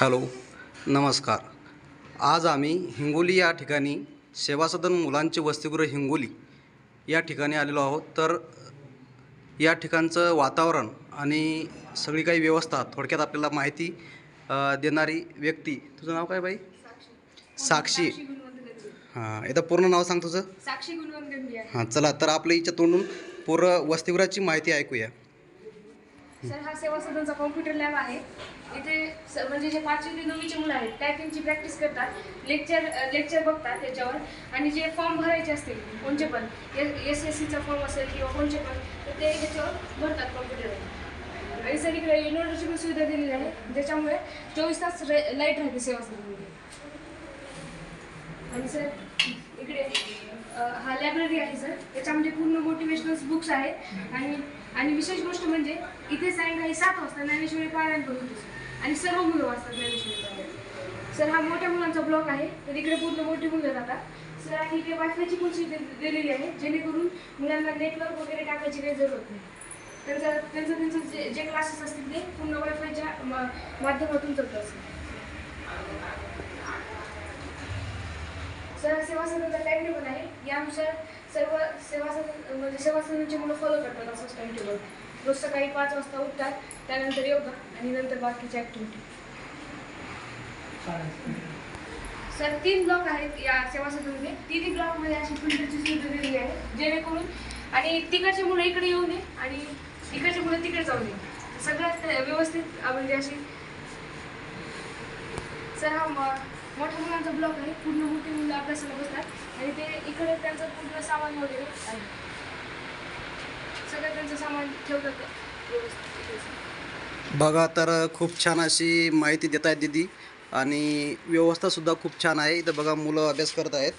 Hello नमस्कार. आज आम्ही हिंगोली या ठिकाणी सेवासदन मुलांचे वसतिगृह हिंगोली या ठिकाणी आलेलो आहोत. तर या ठिकाणचं वातावरण आणि सगळी काही व्यवस्था थोडक्यात आपल्याला माहिती देणारी व्यक्ती तुझं नाव काय बाई? साक्षी. हां एकदा पूर्ण नाव सांग तुझं. हां चला तर आपल्या हिच्या तोंडून पूर्ण वसतिगृहाची माहिती ऐकूया. सर हा सेवा सदनचा कॉम्प्युटर लॅब आहे. इथे स- म्हणजे जे पाचवी ते नववीचे मुलं आहेत. टायपिंगची प्रॅक्टिस करतात. लेक्चर लेक्चर बघतात त्याच्यावर. आणि जे फॉर्म भरायचे असतील कोणचे पण एस एस सीचा फॉर्म असेल किंवा कोणचे पण तर ते ह्याच्यावर भरतात कॉम्प्युटरवर आणि सर इकडे इन्व्हर्टरची पण सुविधा दिलेली आहे. ज्याच्यामुळे चोवीस तास लाइट राहते सेवा सदनमध्ये आणि सर इकडे हा लायब्ररी आहे सर त्याच्यामध्ये पूर्ण मोटिवेशनल बुक्स आहेत. आणि आणि विशेष गोष्ट म्हणजे इथे सायंकाळी सात वाजता ज्ञानेश्वरी पारायण पण सर आणि सर्व मुलं वाचतात ज्ञानेश्वरी पारायण. सर हा मोठ्या मुलांचा ब्लॉक आहे. तर इकडे पूर्ण मोठी मुलं जातात. सर आणि इकडे वायफायची पण सुविधा दिलेली आहे जेणेकरून मुलांना नेटवर्क वगैरे टाकायची काही जरूरत नाही. त्यांचं त्यांचं त्यांचं जे जे क्लासेस असतील ते पूर्ण वायफायच्या माध्यमातून चालतं सर सर सेवा सदनचा टाइम टेबल आहे यानुसार सर्व सेवा सदन म्हणजे सेवा मुलं फॉलो करतात असंच टाइम टेबल रोज सकाळी पाच वाजता उठतात त्यानंतर योगा आणि नंतर बाकीची ॲक्टिव्हिटी सर तीन ब्लॉक आहेत या सेवा सदनमध्ये तिन्ही ब्लॉकमध्ये अशी फिल्टरची सुविधा दिलेली आहे जेणेकरून आणि तिकडची मुलं इकडे येऊ नये आणि इकडची मुलं तिकडे जाऊ नये. सगळ्यात व्यवस्थित म्हणजे अशी सर हा मोठ्या मुलांचा ब्लॉक आहे. पूर्ण मोठी मुलं अभ्यासाला बसतात? आणि ते इकडे त्यांचं पूर्ण सामान वगैरे आहे. सगळं त्यांचं सामान ठेवतात बघा तर खूप छान अशी माहिती देत आहेत दिदी. आणि व्यवस्थासुद्धा खूप छान आहे. इथं बघा मुलं अभ्यास करत आहेत.